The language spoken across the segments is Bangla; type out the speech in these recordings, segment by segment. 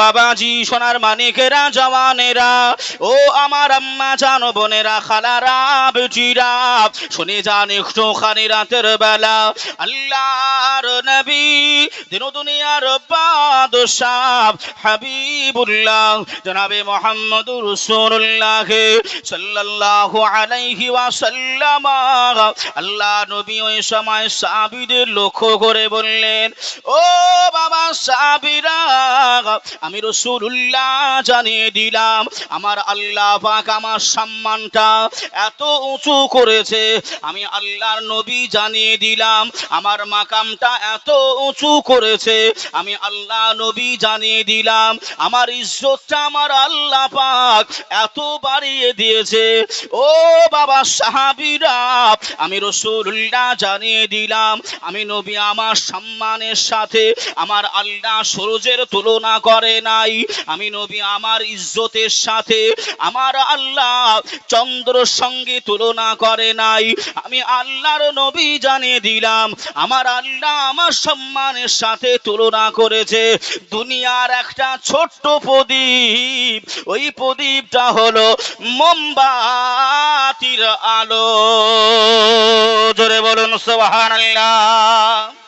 বাবাজি, সোনার মানিকেরা, জওয়ানেরা, ও আমার আম্মা, জানো বোনেরা, খালারা, বেটিরা, শুনে যান একটু খানি রাতের বেলা। আল্লাহর নবী, দিন দুনিয়ার বাদশাহ, হাবিবুল্লাহ, জনাবে মোহাম্মদুর রাসূলুল্লাহ সাল্লাল্লাহু আলাইহি ওয়াসাল্লাম। আল্লাহ নবী ওই সময় সাহাবীদের লক্ষ্য করে বললেন, ও বাবা সাহাবীরা আমি রসুল্লাহ জানিয়ে দিলাম, আমার আল্লাহ পাক আমার সম্মানটা এত উঁচু করেছে। আমি আল্লাহর নবী জানিয়ে দিলাম, আমার মাকামটা এত উঁচু করেছে। আমি আল্লাহ নবী জানিয়ে দিলাম, আমার ইজ্জতটা আমার আল্লাহ পাক এত বাড়িয়ে দিয়েছে। ও বাবা সাহাবিরা, আমি রসুল্লাহ জানিয়ে দিলাম, আমি নবী আমার সম্মানের সাথে আমার আল্লাহ সূর্যের তুলনা করে। নাই। আমি নবী আমার ইজ্জতের সাথে আমার আল্লাহ চন্দ্রর সঙ্গে তুলনা করে নাই। আমি আল্লাহর নবী জানিয়ে দিলাম, আমার আল্লাহ আমার সম্মানের সাথে তুলনা করেছে। দুনিয়ার একটা ছোট্ট প্রদীপ, ওই প্রদীপটা হলো মোমবাতির আলো। জোরে বলুন, সুবহানাল্লাহ। আল্লাহ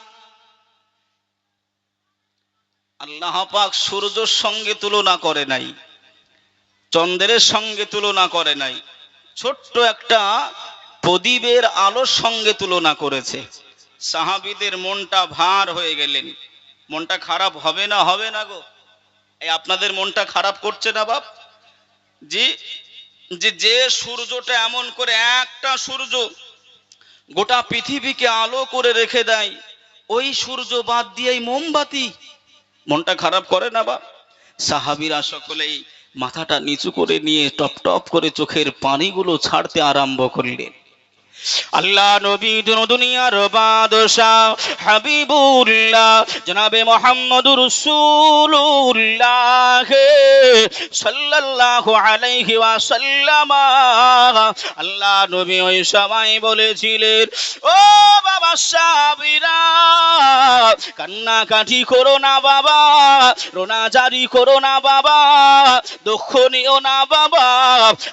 পাক সূর্যর সঙ্গে তুলনা করে নাই, চন্দ্রের সঙ্গে তুলনা করে নাই, ছোট্ট একটা প্রদীপের আলোর সঙ্গে তুলনা করেছে। সাহাবীদের মনটা ভার হয়ে গেলেন। মনটা খারাপ হবে না হবে না গো। এই আপনাদের মনটা খারাপ করছে না বাপ? জি, যে যে সূর্যটা এমন করে একটা সূর্য গোটা পৃথিবীকে আলো করে রেখে দেয়, ওই সূর্য বাদ দিয়েই মোমবাতি মনটা খারাপ করে না বা? সাহাবিরা সকলেই মাথাটা নিচু করে নিয়ে টপ টপ করে চোখের পানিগুলো ছাড়তে আরম্ভ করলেন। আল্লাহ নবী দুনিয়ার বাদশাহ, হাবিবুল্লাহ, জনাবে মোহাম্মদুর রাসূলুল্লাহ সাল্লাল্লাহু আলাইহি ওয়াসাল্লাম। আল্লাহ নবী ওই সময় বলেছিলেন, ও বাবা সাবিরা কান্নাকাটি করো না বাবা রোনা জারি করো না বাবা, দুঃখ নিও না বাবা,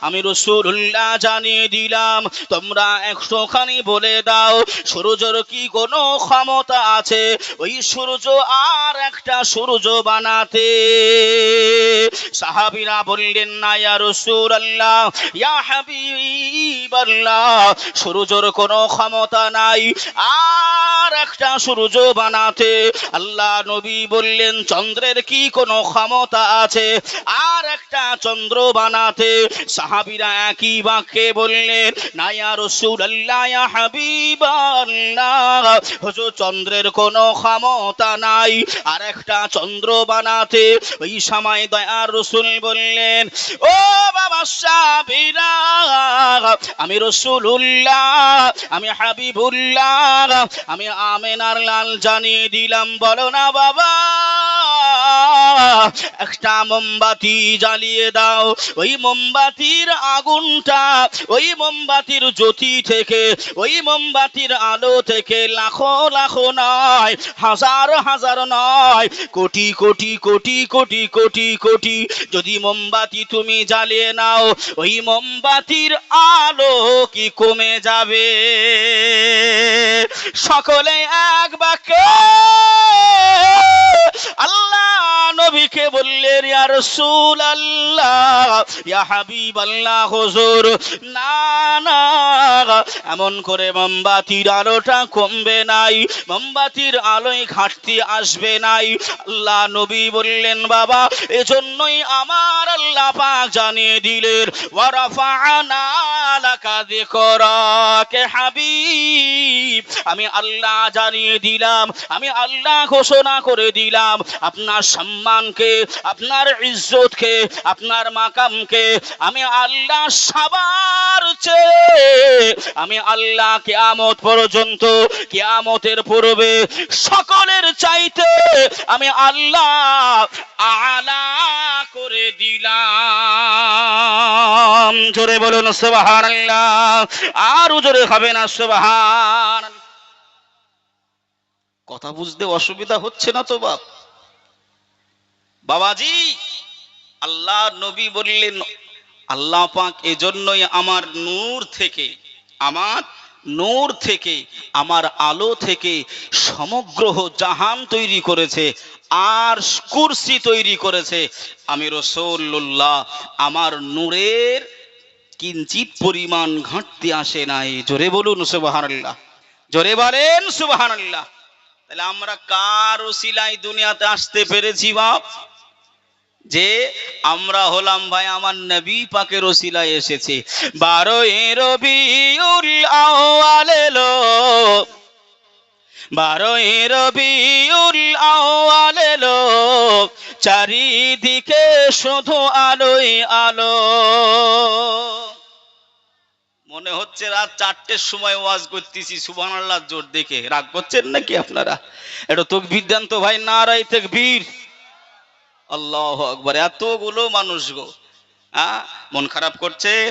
আমি রসুল্লাহ জানিয়ে দিলাম, তোমরা একশোখানি বলে দাও, সূর্যর কি কোনো ক্ষমতা আছে? ওই সূর্য আর একটা সূর্য বানাতে। সাহাবিরা বললেন, না ইয়া ইয়া হাবিবাল্লাহ, সূর্যর কোনো ক্ষমতা নাই, আর একটা সূর্য বানাতে। আল্লাহ নবী বললেন, চন্দ্রের কি কোনো ক্ষমতা আছে? আর একটা চন্দ্র বানাতে। সাহাবিরা একই বাক্যে বললেন, না ইয়া চন্দ্রের কোনো ক্ষমতা নাই। আর একটা চন্দ্র বানাতে ওই সময় দয়ার রসুল বললেন, ও বাবা সাবিরা, আমি রসুল্লাহ আমি হাবিবুল্লাহ, আমি আমেনার লাল জানিয়ে দিলাম, বলো না বাবা, একটা মোমবাতি জ্বালিয়ে দাও। ওই মোমবাতির আগুনটা, ওই মোমবাতির জ্যোতি থেকে, ওই মোমবাতির আলো থেকে লাখো লাখো নয়, হাজার হাজার নয়, কোটি কোটি কোটি কোটি কোটি কোটি। যদি মোমবাতি তুমি জ্বালিয়ে নাও, ওই মোমবাতির আলো কি কমে যাবে? সকলে এক বাক্যে, আল্লাহ নবীকে বললেন, ইয়া রাসূল আল্লাহ ইয়া হাবিব আল্লাহ হুজুর, না না এমন করে মোমবাতির আলোটা কমবে নাই, মোমবাতির আলোয় ঘাটতি আসবে নাই। আল্লাহ নবী বললেন, বাবা, এজন্যই আমার আল্লাহ পাক জানিয়ে দিলেন ওয়ারাফানা লাকা যিকরাকে হাবিব? আমি আল্লাহ জানিয়ে দিলাম, আমি আল্লাহ ঘোষণা করে দিলাম, আপনার সম্মানকে, আপনার ইজ্জতকে, আপনার মাকামকে, আমি আল্লাহ সবার চেয়ে আমি আল্লাহ কেয়ামত পর্যন্ত, কেয়ামতের পূর্বে সকলের চাইতে আমি আল্লাহ আলা করে দিলাম। জোরে বলুন, সুবহানাল্লাহ। আরও জোরে হবে না, সুবহান। কথা বুঝতে অসুবিধা হচ্ছে না তো, বাপ? বাবাজি, আল্লাহ নবী বললেন, আল্লাহ পাক এজন্যই আমার নূর থেকে আমার নূর থেকে, আমার আলো থেকে সমগ্র জাহান তৈরি করেছে, আর কুরসি তৈরি করেছে। আমি রসৌল্লাহ, আমার নূরের কিঞ্চিত পরিমাণ ঘাটতি আসে নাই। জোরে বলুন সুবাহান্লাহ জোরে বলেন সুবাহান্লাহ তাহলে আমরা কার ওসিলাই দুনিয়াতে আসতে পেরেছি বাপ? যে আমরা হলাম ভাই আমার নবী পাকের ওসিলায় এসেছে। বারোই রবিউল আউয়াল এলো। বারোই রবিউল চারিদিকে শুধু আলোই আলো। মনে হচ্ছে রাত চারটের সময় ওয়াজ করতেছি, সুবহানাল্লাহ, জোর দেখে। রাগ করছেন নাকি আপনারা? এটা তকবীর দেন তো ভাই নারাই তাকবীর। আল্লাহ আকবার, এতগুলো মানুষ গো। হ্যাঁ মন খারাপ করছেন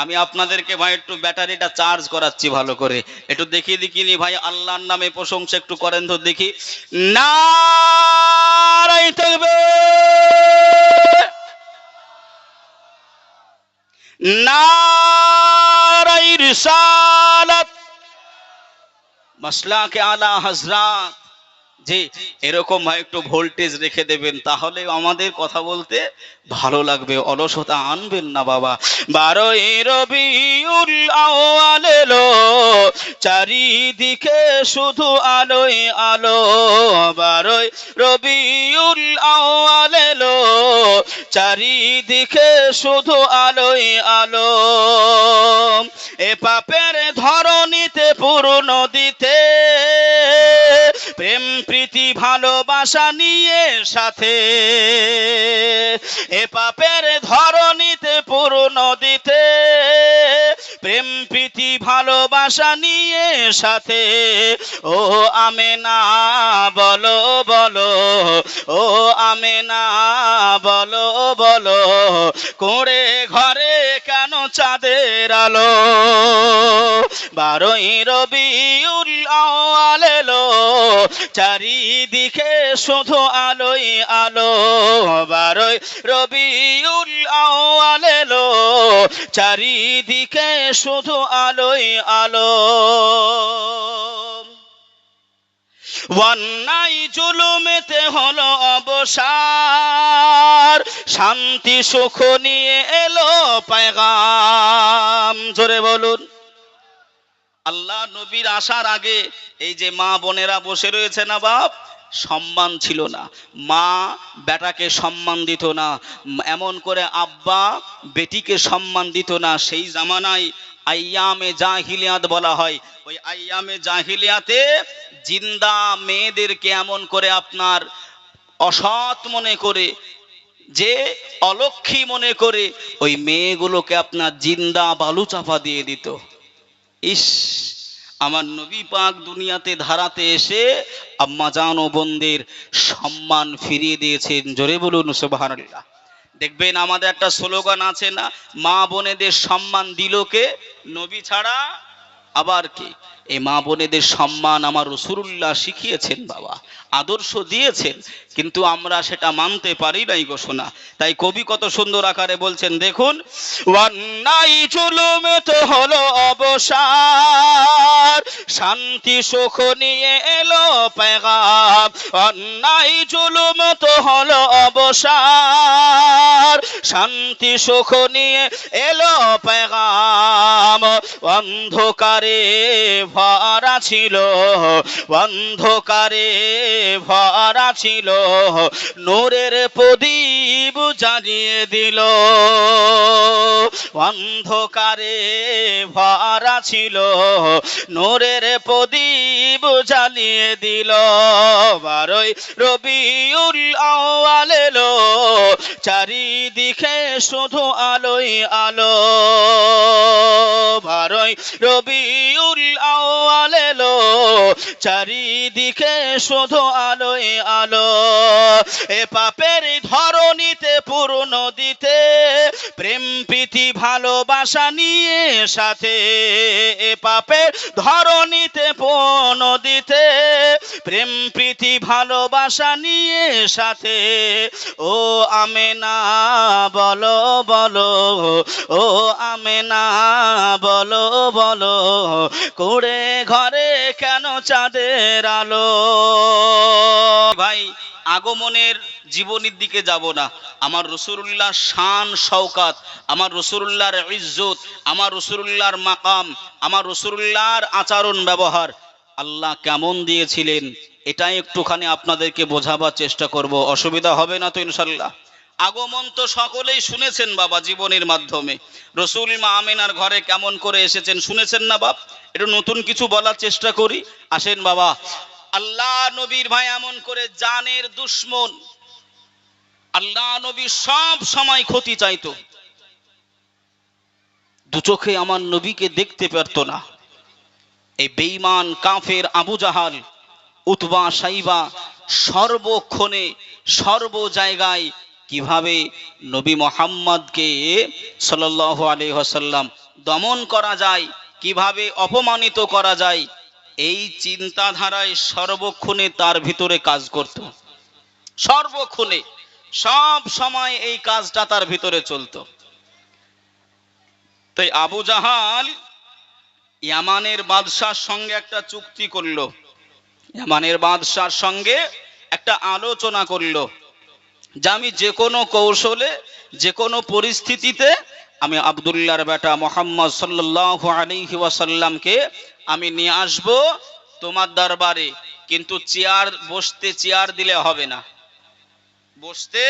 আমি আপনাদেরকে ভাই একটু ব্যাটারিটা চার্জ করাচ্ছি ভালো করে। একটু দেখিয়ে দেখিনি ভাই, আল্লাহর নামে প্রশংসা একটু করেন তো দেখি। নারাই থাকবে! মাসলাকে আলা হজরাত। যে এরকম একটু ভোল্টেজ রেখে দেবেন, তাহলে আমাদের কথা বলতে ভালো লাগবে। অলসতা আনবেন না বাবা। বারোই রবিউল চারিদিকে শুধু আলোয় আলো। বারোই রবিউল চারিদিকে শুধু আলোয় আলো। এ পাপের ধরনীতে পূর্ণ দিতে প্রেম, প্রীতি, ভালোবাসা নিয়ে সাথে। এ পাপের ধরনীতে পূর্ণ দিতে। প্রেম, প্রীতি, ভালোবাসা নিয়ে সাথে। ও আমে না বলো বলো। ও আমে না বলো বলো। করে ঘরে কেন চাঁদের আলো। বারোই রবিউল আউয়াল এলো। চারিদিকে শুধু আলোই আলো। বারোই রবিউল আউয়াল এলো। চারিদিকে শুধু আলোই আলো। অন্যায় জুলুমেতে হলো অবসার। শান্তি সুখ নিয়ে এলো পায়গাম। জোরে বলুন। আল্লাহ নবীর আসার আগে এই যে মা বোনেরা বসে রয়েছে না বাপ? সম্মান ছিল না। মা বেটাকে সম্মান দিত না। এমন করে আব্বা বেটিকে সম্মান দিত না। সেই জামানায় আইয়ামে জাহিলিয়াত বলা হয়। ওই আইয়ামে জাহিলিয়াতে জিন্দা মেয়েদেরকে এমন করে আপনার অসৎ মনে করে, যে অলক্ষী মনে করে, ওই মেয়েগুলোকে আপনার জিন্দা বালু চাপা দিয়ে দিত। ইস! আমার নবী পাক দুনিয়াতে ধারাতে এসে আম্মা জান ও বোনদের সম্মান ফিরিয়ে দিয়েছেন। জোরে বলুন, সুবহানাল্লাহ। দেখবেন আমাদের একটা স্লোগান আছে না, মা বোনেদের সম্মান দিল কে? নবী ছাড়া আবার কি? এই মা বোনেদের সম্মান আমার রসুল্লাহ শিখিয়েছেন বাবা, আদর্শ দিয়েছেন, কিন্তু আমরা সেটা মানতে পারি নাই শোনা তাই কবি কত সুন্দর আকারে বলছেন, দেখুন হলো অবসার, শান্তি সুখ নিয়ে এলো পেগাম। অন্যায় জুলুম তো হলো অবসার, শান্তি সুখ নিয়ে এলো পেগাম। অন্ধকারে ভরা ছিল, অন্ধকারে ভরা ছিল, নূরের প্রদীপ জ্বালিয়ে দিল। অন্ধকারে ভরা ছিল, নূরের প্রদীপ জ্বালিয়ে দিল। বারোই রবিউল আউয়াল এলো চারিদিকে শুধু আলোই আলো। বারোই রবিউল চারিদিকে শুধু আলোয় আলো। এ পাপের ধরনীতে পূর্ণ দিতে, প্রেম, প্রীতি, ভালোবাসা নিয়ে সাথে, এ পাপের ধরণীতে পণ দিতে, প্রেম, প্রীতি, ভালোবাসা নিয়ে সাথে। ও আমেনা, বলো বলো, ও আমেনা, বলো বলো করে ঘরে কেন চাঁদের আলো? ভাই, আগমনের জীবনের দিকে যাব না। আমার রসুল্লাহ শান, শওকাত, আমার রসুল্লাহর ইজ্জত, আমার রসুল্লাহর মাকাম, আমার রসুল্লাহর আচরণ, ব্যবহার, আল্লাহ কেমন দিয়েছিলেন, এটাই একটুখানি আপনাদেরকে বোঝাবার চেষ্টা করব। অসুবিধা হবে না তো ইনশাল্লাহ আগমন তো সকলেই শুনেছেন বাবা জীবনের মাধ্যমে। রসুল মা আমিনার ঘরে কেমন করে এসেছেন শুনেছেন না বাপ? একটু নতুন কিছু বলার চেষ্টা করি। আসেন বাবা। আল্লাহ নবীর ভাই এমন করে জানের দুশ্মন। আল্লাহ নবী সব সময় ক্ষতি চাইতো। দু চোখে আমার নবীকে দেখতে পারতো না। এই বেঈমান, কাফের, আবু জাহাল, উতবা, সাইবা, সর্বক্ষণে সর্ব জায়গায় কীভাবে নবী মোহাম্মদকে সাল্লাল্লাহু আলাইহি ওয়াসাল্লাম দমন করা যায়, কীভাবে অপমানিত করা যায়, এই চিন্তাধারায় সর্বক্ষণে তার ভিতরে কাজ করত। সর্বক্ষণে, সব সময় এই কাজটা তার ভিতরে চলতো। তাই আবু জাহাল ইয়ামানের বাদশার সঙ্গে একটা চুক্তি করল। ইয়ামানের বাদশার সঙ্গে একটা আলোচনা করল। যে আমি যে কোনো কৌশলে, যে কোনো পরিস্থিতিতে আমি আবদুল্লাহর বেটা মোহাম্মদ সাল্লাহ আলাইহি ওয়াসাল্লামকে আমি নিয়ে আসব তোমার দরবারে, কিন্তু চেয়ার বসতে চেয়ার দিলে হবে না। বসতে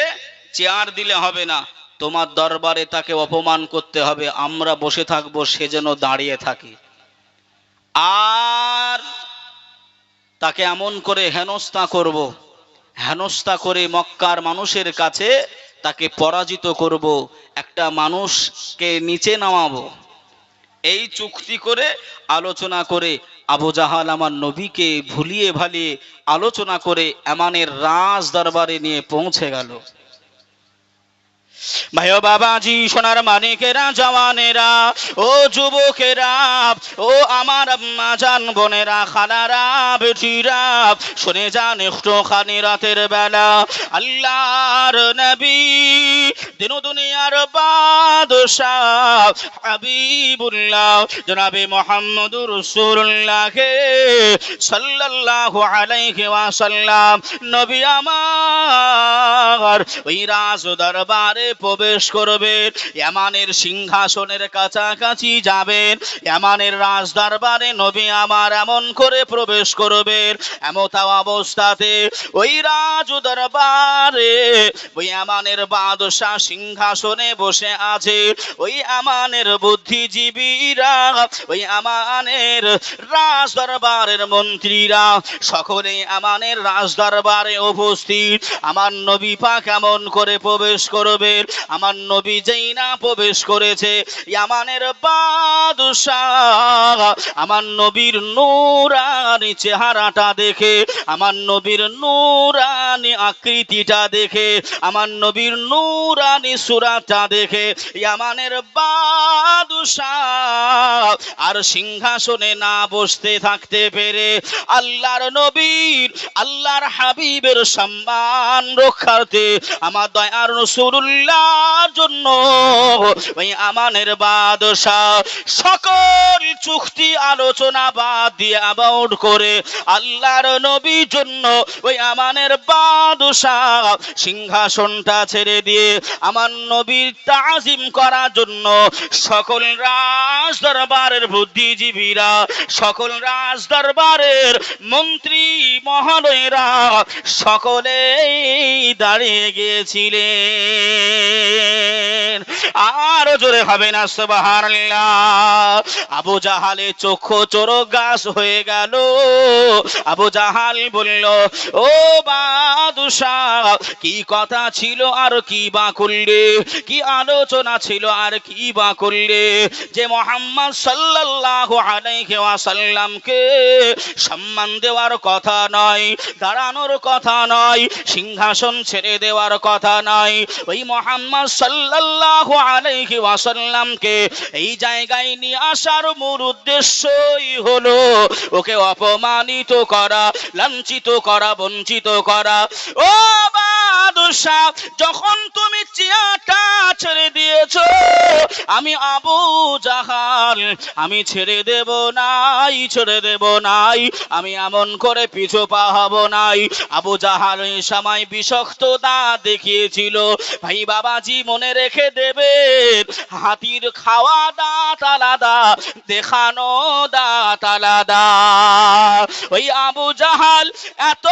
চেয়ার দিলে হবে না, তোমার দরবারে তাকে অপমান করতে হবে, আমরা বসে থাকব, সে যেন দাঁড়িয়ে থাকে। আর তাকে এমন করে হেনস্থা করব হেনস্থা করে মক্কার মানুষের কাছে তাকে পরাজিত করব, একটা মানুষকে নিচে নামাবো। এই চুক্তি করে আলোচনা করে আবু জাহাল আমার নবীকে ভুলিয়ে ভালিয়ে আলোচনা করে এমানের রাজ দরবারে নিয়ে পৌঁছে গেল। ভাই বাবাজি, সোনার মানিকেরা জওয়ানেরা, ও যুবকেরা, ও আমার আম্মা জান, বোনেরা, খালারা, বেটিরা, শুনে যান একটু খানি রাতের বেলা। আল্লাহর নবী দিন দুনিয়ার বাদশাহ হাবিবুল্লাহ, জনাবে মোহাম্মদুর রাসূলুল্লাহকে সাল্লাল্লাহু আলাইহি ওয়াসাল্লাম। নবী আমার ওই রাজ দরবারে প্রবেশ করবেন ইয়ামানের সিংহাসনের কাছাকাছি যাবেন। ইয়ামানের রাজ দরবারে নবী আমার এমন করে প্রবেশ করবেন। এমতা অবস্থাতে ওই রাজ দরবারে ওই আমানের বাদশাহ সিংহাসনে বসে আছে। ওই আমানের বুদ্ধিজীবীরা, ওই আমানের রাজ দরবারের মন্ত্রীরা, সকলে আমানের রাজ দরবারে উপস্থিত। আমার নবী পাক কেমন করে প্রবেশ করবে। আমার নবী যেই না প্রবেশ করেছে, ইয়ামানের বাদশাহ, আমার নবীর নূরানি চেহারাটা দেখে, আমার নবীর নূরানি আকৃতিটা দেখে, আমার নবীর নূরানি সুরাটা দেখে, ইয়ামানের বাদশাহ আর সিংহাসনে না বসতে থাকতে পেরে আল্লাহর নবীর, আল্লাহর হাবিবের সম্মান রক্ষার্থে আমার দয়ার রসুল্লাহর জন্য ওই আমানের বাদশাহ সকল চুক্তি আলোচনা বাদ দিয়ে আবাউট করে আল্লাহর নবীর জন্য ওই আমানের বাদশাহ সিংহাসনটা ছেড়ে দিয়ে আমার নবীর তাজিম করার জন্য সকল রাজ দরবারের বুদ্ধিজীবীরা, সকল রাজ দরবারের মন্ত্রী মহোদয়েরা সকলেই দাঁড়িয়ে গিয়েছিলেন। আরও জোরে হবে না, সুবহানাল্লাহ। আবু জাহালে চক্ষু চোরক গাছ হয়ে গেল। আবু জাহাল বলল, ও বাদশাহ, কি কথা ছিল আর কি বা করলে? কি আলোচনা ছিল আর কি বা করলে? যে মোহাম্মদ সাল্লাল্লাহু আলাইহি ওয়াসাল্লামকে সম্মান দেওয়ার কথা নয়, দাঁড়ানোর কথা নয়, সিংহাসন ছেড়ে দেওয়ার কথা নয়। ওই মোহাম্মদ সাল্লাল্লাহু আলাইহি ওয়াসাল্লামকে এই জায়গায় নিয়ে আসার মূল উদ্দেশ্যই হলো ওকে অপমানিত করা, লাঞ্ছিত করা, বঞ্চিত করা। ও বাদশাহ, যখন তুমি চেয়ারটা ছেড়ে দিয়েছ, আমি আবু জাহাল, আমি ছেড়ে দেব নাই, ছেড়ে দেব নাই, আমি এমন করে পিছু নাই। আবু জাহাল সময় দাঁত দেখিয়েছিল। ভাই বাবাজি, মনে রেখে দেবেন, হাতির খাওয়া দাঁত আলাদা, দেখানো দাঁত আলাদা। ওই আবু জাহাল, এত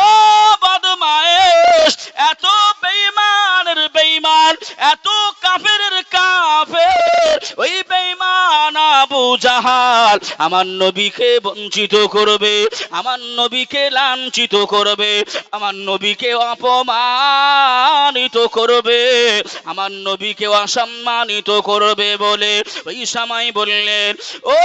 বদমায়েশ, এত বেঈমানের বেঈমান এত কাফেরের কাফের ওই বেঈমান জাহাল। আমার নবীকে বঞ্চিত করবে, আমার নবীকে লাঞ্ছিত করবে, আমার নবীকে অপমানিত করবে, আমার নবীকে অসম্মানিত করবে বলে ওই সময় বললেন, ও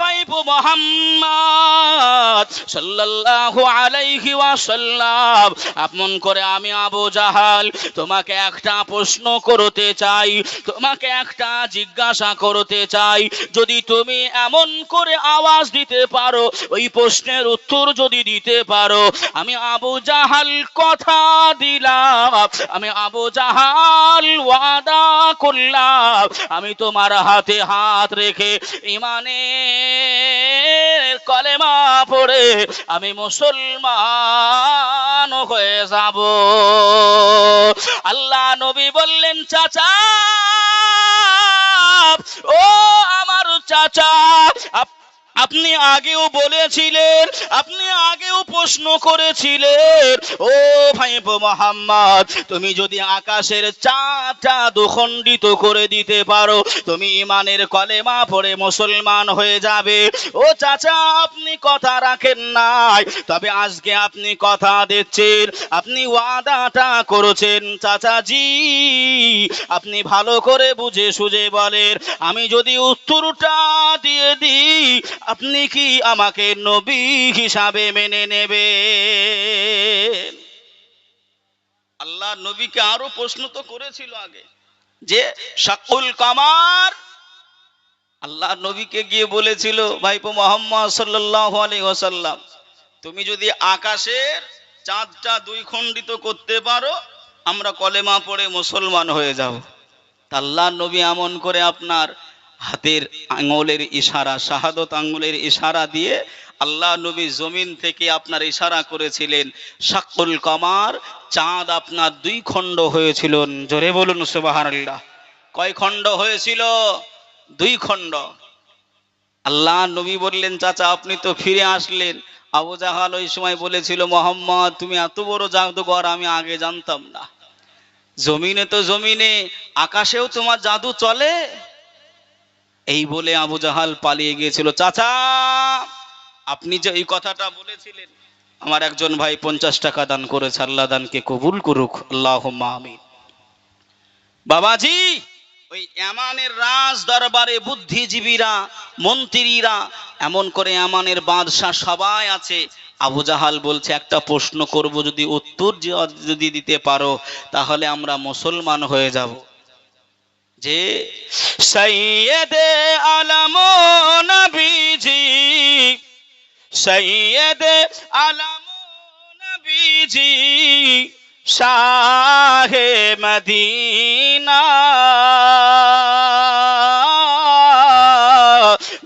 ভাইপো মোহাম্মদ, সাল্লাল্লাহু আলাইহি ওয়াসাল্লাম, আপন করে আমি আবু জাহাল, তোমাকে একটা প্রশ্ন করতে চাই, তোমাকে একটা জিজ্ঞাসা করতে চাই, যদি তুমি এমন করে আওয়াজ দিতে পারো, ওই প্রশ্নের উত্তর যদি দিতে পারো। আমি আবু জাহাল কথা দিলাম, আমি আবু জাহাল ওয়াদা করলাম। আমি তোমার হাতে হাত রেখে ইমানের কলেমা পড়ে আমি মুসলমান হয়ে যাব। আল্লাহ নবী বললেন, চাচা ও আমার চাচা আপনি আগেও বলেছিলেন, আপনি আগেও প্রশ্ন করেছিলেন, ও ভাইপো মোহাম্মদ, তুমি যদি আকাশের চাটা দুখণ্ডিত করে দিতে পারো, তুমি ইমানের কলেমা পড়ে মুসলমান হয়ে যাবে। ও চাচা, আপনি কথা রাখেন নাই, তবে আজকে আপনি কথা দিচ্ছেন, আপনি ওয়াদাটা করেছেন চাচাজি। আপনি ভালো করে বুঝে সুঝে বলেন, আমি যদি উত্তরটা দিয়ে দিই আপনি কি আমাকে নবী হিসাবে মেনে নেবেন? আল্লাহ নবীকে আরও প্রশ্ন তো করেছিল আগে, যে শাকুল কামার, আল্লাহ নবীকে গিয়ে বলেছিল ভাইপো মোহাম্মদ সাল্লাল্লাহু আলাইহি ওয়াসাল্লাম, তুমি যদি আকাশের চাঁদটা দুই খণ্ডিত করতে পারো, আমরা কলেমা পড়ে মুসলমান হয়ে যাব। আল্লাহ নবী এমন করে আপনার হাতের আঙুলের ইশারা, শাহাদত আঙুলের ইশারা দিয়ে আল্লাহ নবী জমিন থেকে আপনার ইশারা করেছিলেন। শাকুল কামার, চাঁদ আপনার দুই খণ্ড হয়েছিল। জোরে বলুন, সুবহানাল্লাহ। কয় খণ্ড হয়েছিল? দুই খণ্ড। আল্লাহ নবী বললেন, চাচা, আপনি তো ফিরে আসলেন। আবু জাহাল ওই সময় বলেছিল, মোহাম্মদ, তুমি এত বড় জাদুঘর, আমি আগে জানতাম না। জমিনে তো জমিনে, আকাশেও তোমার জাদু চলে। এই বলে আবু জাহাল পালিয়ে গিয়েছিল। চাচা, আপনি যে এই কথাটা বলেছিলেন, আমার একজন ভাই পঞ্চাশ টাকা দান করেছে, আল্লাহ দানকে কবুল করুক আল্লাহ আমিন। বাবাজি, ওই এমানের রাজ দরবারে বুদ্ধিজীবীরা, মন্ত্রীরা, এমন করে এমানের বাদশাহ সবাই আছে। আবু জাহাল বলছে, একটা প্রশ্ন করব, যদি উত্তর যদি দিতে পারো, তাহলে আমরা মুসলমান হয়ে যাব। যে সৈয়দে আলম নবীজি সৈয়দে আলম নবীজি শাহে মদিনা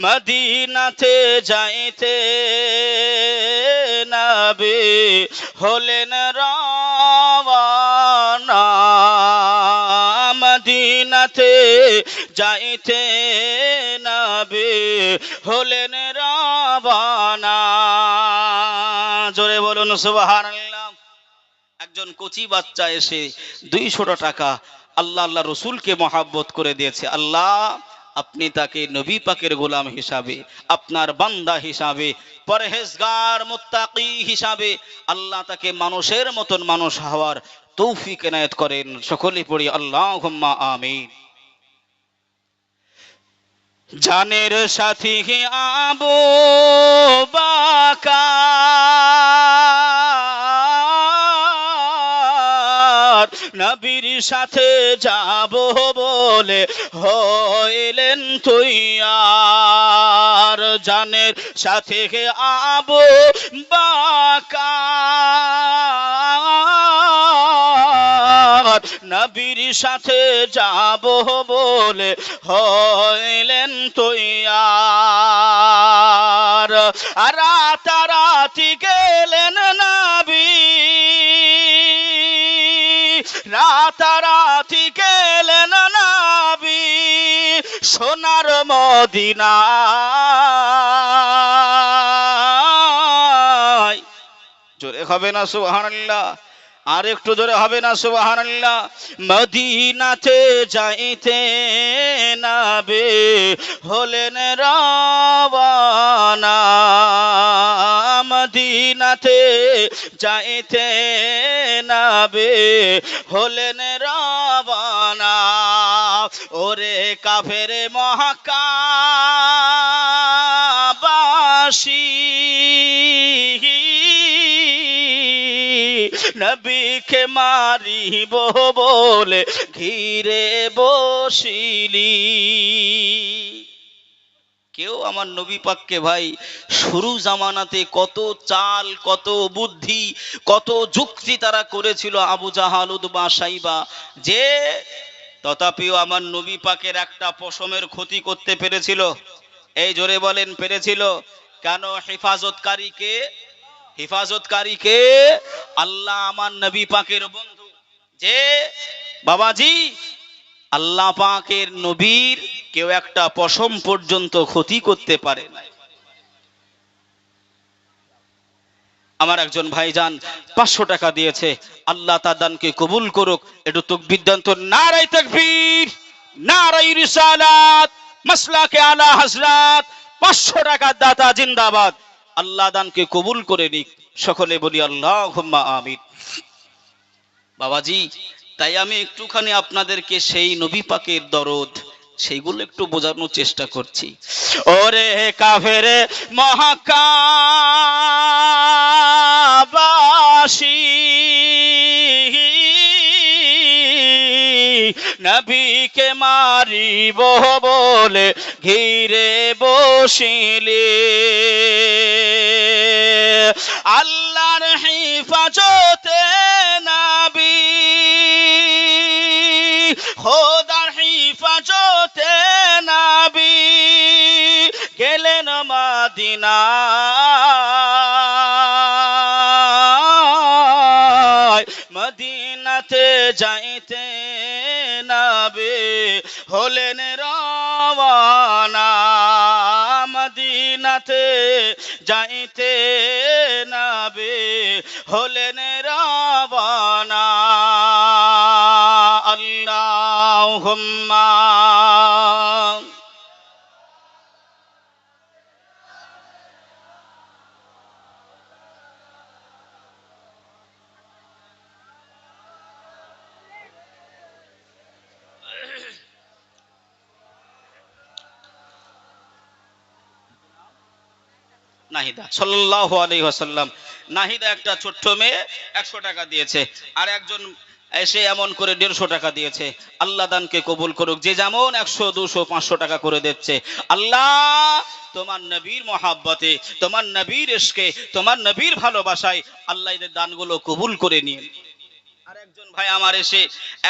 মদিনাতে যাইতে নবে হলেন রাওয়ানা। মদিনাতে যাইতে নবে হলেন রাওয়ানা জোরে বলুন, সুবহানাল্লাহ। একজন কচি বাচ্চা এসে দুইশো টাকা আল্লাহ আল্লাহ রসুলকে মহাব্বত করে দিয়েছে। আল্লাহ, আপনি তাকে নবী পাকের গোলাম হিসাবে, আপনার বান্দা হিসাবে, পরহেজগার, মুত্তাকি হিসাবে, আল্লাহ তাকে মানুষের মতন মানুষ হওয়ার তৌফিক এনায়েত করেন। সকলে পড়ি আল্লাহ আমিন। জানের সাথী আবু বাকার। নবীর সাথে যাব বলে হইলেন তুই আর জানের সাথে আবু বাকার। নবীর সাথে যাব বলে হইলেন তুই আর রাতারাতি গেলেন নবী। রাতারাতি গেলেন নবী সোনার মদিনা জোরে হবে না, সুবহানাল্লাহ। আর একটু ধরে হবে না, সুবহানাল্লাহ। মদিনাতে যাইতে নাবে হলেন রাবানা মদিনাতে যাইতে নাবে হলেন রাবানা ওরে কাফের মহাকা নবীকে মারিব বলে ঘিরে বসিলি। কেউ আমার নবী পাককে ভাই, শুরু জামানাতে কত চাল, কত বুদ্ধি, কত যুক্তি তারা করেছিল আবু জাহাল উদ্বা সাইবা। যে তথাপিও আমার নবী পাকের একটা পশমের ক্ষতি করতে পেরেছিল। এই জোরে বলেন, পেরেছিল? কেন হেফাজতকারীকে হেফাজতকারীকে আল্লাহ আমার নবী পাকের বন্ধু। যে, বাবাজি, আল্লাহ পাকের নবীর কেউ একটা পশম পর্যন্ত ক্ষতি করতে পারে না আমার একজন ভাইজান পাঁচশো টাকা দিয়েছে। আল্লাহ তার দানকে কবুল করুক। একটু তকবিদ্যান্ত নারাই তকবীর নারাই রিসালাত, মাসলাকে আলা হযরত পাঁচশো টাকা দাতা জিন্দাবাদ। আল্লাহ দানকে কবুল করে নিক। সকলে বলি আল্লাহ আমিন। বাবাজি, তাই আমি একটুখানি আপনাদেরকে সেই নবী পাকের দরদ, সেইগুলো একটু বোঝানোর চেষ্টা করছি। ওরে কাফেরে মহাকাবাসী নবীকে মারিব বলে ঘিরে বসিলে। আল্লাহর হিফাজতে নাবি, খোদার হিফাজতে নাবি গেলেন মাদিনা মদিনাতে যাইতে নাবে হলেন রওয়ানা মদিনাতে যাইতে নাবে হলেন রওয়ানা। আল্লাহুম্মা নাহিদা, সাল্লাল্লাহু আলাইহি ওয়াসাল্লাম। নাহিদা একটা ছোট্ট মেয়ে, একশো টাকা দিয়েছে। আর একজন এসে এমন করে দেড়শো টাকা দিয়েছে। আল্লাহ দানকে কবুল করুক, যে যেমন একশো, দুশো, পাঁচশো টাকা করে দিচ্ছে। আল্লাহ তোমার নবীর মহাব্বতে, তোমার নবীর এসকে তোমার নবীর ভালোবাসায় আল্লাহ এদের দানগুলো কবুল করে নিয়ে একজন ভাই আমার এসে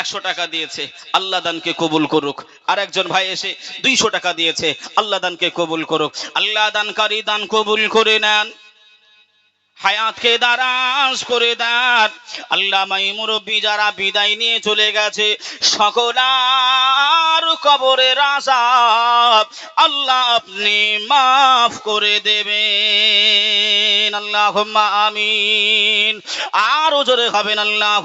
একশো টাকা দিয়েছে, আল্লাহ দানকে কবুল করুক। আর একজন ভাই এসে দুইশো টাকা দিয়েছে, আল্লাহ দানকে কবুল করুক। আল্লাহ দানকারী দান কবুল করে নেন। হায়াতকে দারাজ করে দেন। আল্লাহ মুরব্বী যারা বিদায় নিয়ে চলে গেছে সকলার কবরে রাজাব আল্লাহ আপনি মাফ করে দেবেন। আল্লাহ আমিন। আরও জোরে হবেন আল্লাহ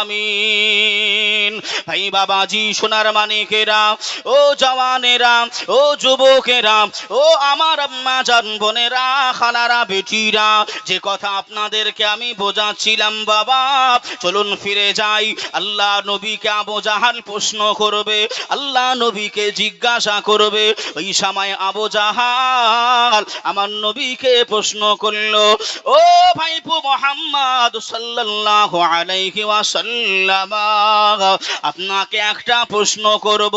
আমিন। ভাই বাবাজি, সোনার মানিকেরা, ও জওয়ানেরা, ও যুবকেরা, ও আমার আম্মা জান বোনেরা খালারা, বেটিরা, যে কথা আপনাদেরকে আমি বোঝাচ্ছিলাম, বাবা। চলুন ফিরে যাই। আল্লাহ নবীকে আবু জাহাল প্রশ্ন করবে, আল্লাহ নবীকে জিজ্ঞাসা করবে, ওই সময় আবু জাহাল আমার নবীকে প্রশ্ন করল, ও ভাইপু মোহাম্মদ সাল্লাল্লাহু আলাইহি ওয়াসাল্লাম, আপনাকে একটা প্রশ্ন করব।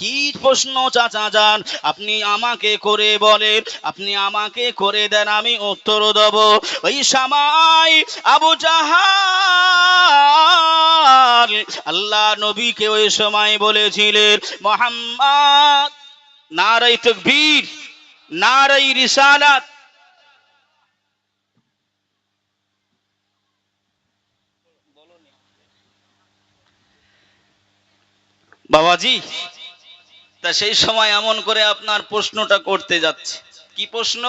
কি প্রশ্ন, চাচা যান আপনি আমাকে করে বলেন, আপনি আমাকে করে দেন, আমি উত্তর দেব। ওই সময় আবু জাহাল আল্লাহ নবীকে ওই সময় বলেছিলেন, মোহাম্মদ নারাই তকবীর নারাই রিসালাত। বাবাজি, তা সেই সময় এমন করে আপনার প্রশ্নটা করতে যাচ্ছে। কি প্রশ্ন?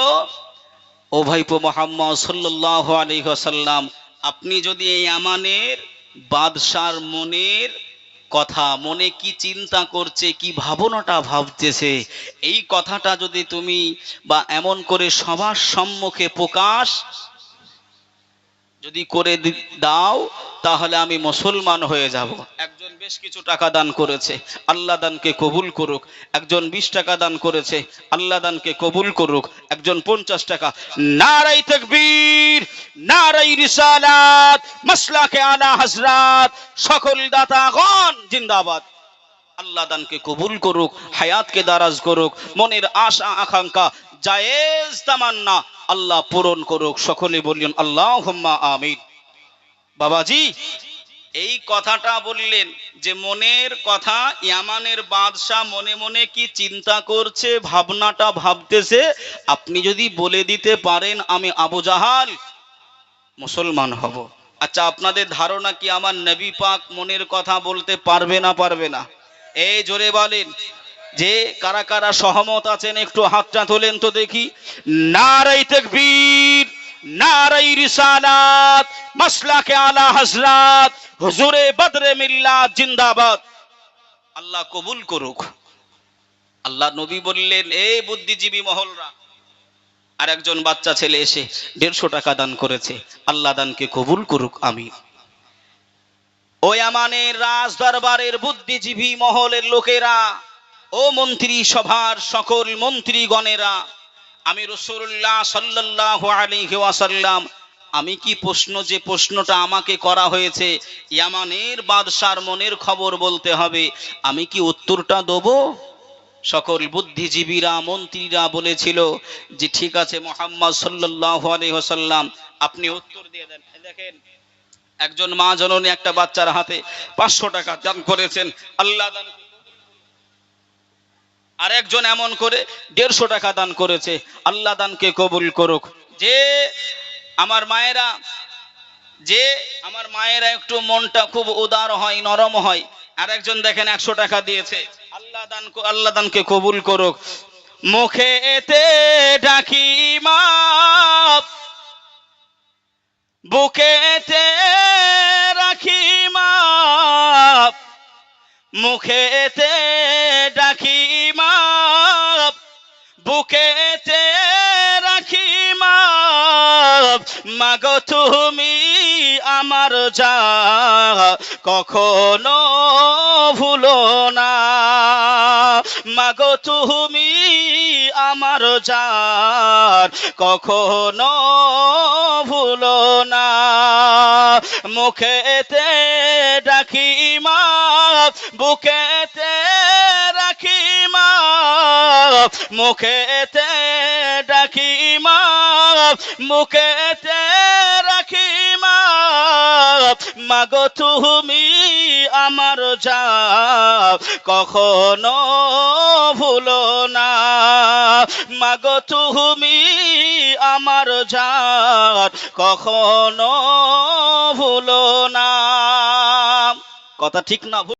ও ভাইপো মোহাম্মদ সাল্লাহ আলহাসাল্লাম আপনি যদি এই আমানের বাদশার মনের কথা, মনে কি চিন্তা করছে, কি ভাবনাটা ভাবতেছে, এই কথাটা যদি তুমি বা এমন করে সবার সম্মুখে প্রকাশ যদি করে দাও, তাহলে আমি মুসলমান হয়ে যাব। একজন বেশ কিছু টাকা দান করেছে, আল্লাহ দানকে কবুল করুক। একজন বিশ টাকা দান করেছে, আল্লাহ দানকে কবুল করুক। একজন পঞ্চাশ টাকা। নারাই তকবীর, নারাই রিসালাত, মাসলাকে আলা হজরাত, সকল দাতাগণ জিন্দাবাদ। আল্লাহ দানকে কবুল করুক, হায়াতকে দারাজ করুক, মনের আশা, আকাঙ্ক্ষা জায়েজ তামান্না, আল্লাহ পূরণ করুক। সকলে বললেন আল্লাহ হুম্মা আমিন। বাবাজি, এই কথাটা বললেন যে, মনের কথা, ইয়ামানের বাদশাহ মনে মনে কি চিন্তা করছে, ভাবনাটা ভাবতেছে? আপনি যদি বলে দিতে পারেন, আমি আবু জাহাল মুসলমান হব। আচ্ছা আপনাদের ধারণা কি আমার নবী পাক মনের কথা বলতে পারবে না পারবে না? এই জোরে বলেন যে কারা কারা সহমত আছেন, একটু হাতটা তোলেন তো দেখি। নারাই তকবীর, নারাই রিসালাত, মাসলাকে আলা হজরাত হুজুরে বদরে মিল্লাত, জিন্দাবাদ। আল্লাহ কবুল করুক। আল্লাহ নবী বললেন এই বুদ্ধিজীবী মহলরা আর একজন বাচ্চা ছেলে এসে দেড়শো টাকা দান করেছে। আল্লাহ দানকে কবুল করুক আমি ওই আমানের রাজ দরবারের বুদ্ধিজীবী মহলের লোকেরা ও মন্ত্রী সভার সকল মন্ত্রীগণেরা, আমি রসুল্লাহ সাল্লাহ আলাইহি ওয়াসাল্লাম, আমি কি প্রশ্ন, যে প্রশ্নটা আমাকে করা হয়েছে, ইয়ামানের বাদশার মনের খবর বলতে হবে, আমি কি উত্তরটা দেবো? সকল বুদ্ধিজীবীরা, মন্ত্রীরা বলেছিল যে, ঠিক আছে মোহাম্মদ সাল্লাহ আলহ্লাম আপনি উত্তর দিয়ে দেন। দেখেন, একজন মা জননী একটা বাচ্চার হাতে পাঁচশো টাকা দান করেছেন, আল্লাহ দান আর একজন এমন করে দেড়শো টাকা দান করেছে, আল্লাহ দানকে কবুল করুক। যে আমার মায়েরা, যে আমার মায়েরা একটু মনটা খুব উদার হয়, নরম হয়, আর একজন দেখেন একশো টাকা দিয়েছে, আল্লাহ দান আল্লাহ দানকে কবুল করুক। মুখে এতে ডাকি মা বুকেতে রাখি মা মুখেতে বুকেতে রাখি মা মাগো তুমি আমার যা, কখনো ভুলো না। মাগো তুমি আমার যার কখনো ভুলো না। মুখেতে ডাকি মা বুকেতে রাখি মুখেতে ডাকি মা, মুখেতে রাখি মা। মাগো তুমি আমার যা, কখনো ভুলো না। মাগো তুমি আমার যা, কখনো ভুলো না। কথা ঠিক না